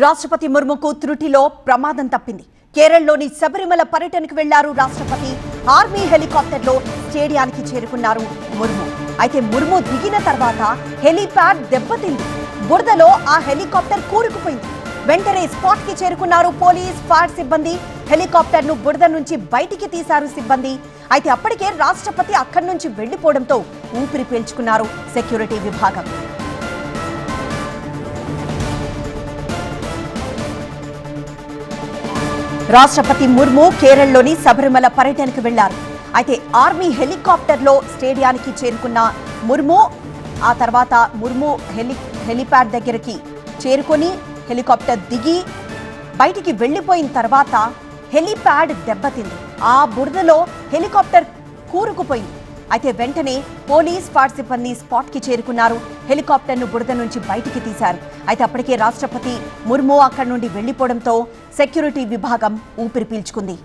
రాష్ట్రపతి ముర్ముకు త్రుటిలో ప్రమాదం తప్పింది. కేరళలోని శబరిమల పర్యటనకు వెళ్ళారు రాష్ట్రపతి. ఆర్మీ హెలికాప్టర్లో స్టేడియానికి చేరుకున్నారు ముర్ము. అయితే ముర్ము దిగిన తర్వాత హెలీప్యాడ్ దెబ్బతింది. బురదలో ఆ హెలికాప్టర్ కూరుకుపోయింది. వెంటనే స్పాట్కి చేరుకున్నారు పోలీస్ ఫైర్ సిబ్బంది. హెలికాప్టర్ను బురద నుంచి బయటికి తీశారు సిబ్బంది. అయితే అప్పటికే రాష్ట్రపతి అక్కడి నుంచి వెళ్ళిపోవడంతో ఊపిరి పీల్చుకున్నారు సెక్యూరిటీ విభాగం. రాష్ట్రపతి ముర్ము కేరళలోని శబరిమల పర్యటనకు వెళ్ళారు. అయితే ఆర్మీ హెలికాప్టర్లో స్టేడియానికి చేరుకున్న ముర్ము ఆ తర్వాత ముర్ము హెలి హెలిప్యాడ్ దగ్గరికి చేరుకొని హెలికాప్టర్ దిగి బయటికి వెళ్ళిపోయిన తర్వాత హెలిప్యాడ్ దెబ్బతింది. ఆ బురదలో హెలికాప్టర్ కూరుకుపోయింది. అయితే వెంటనే పోలీస్ ఫైర్ సిబ్బంది స్పాట్కి చేరుకున్నారు. హెలికాప్టర్ను బురద నుంచి బయటికి తీశారు. అయితే అప్పటికే రాష్ట్రపతి ముర్ము అక్కడి నుండి వెళ్ళిపోవడంతో సెక్యూరిటీ విభాగం ఊపిరి పీల్చుకుంది.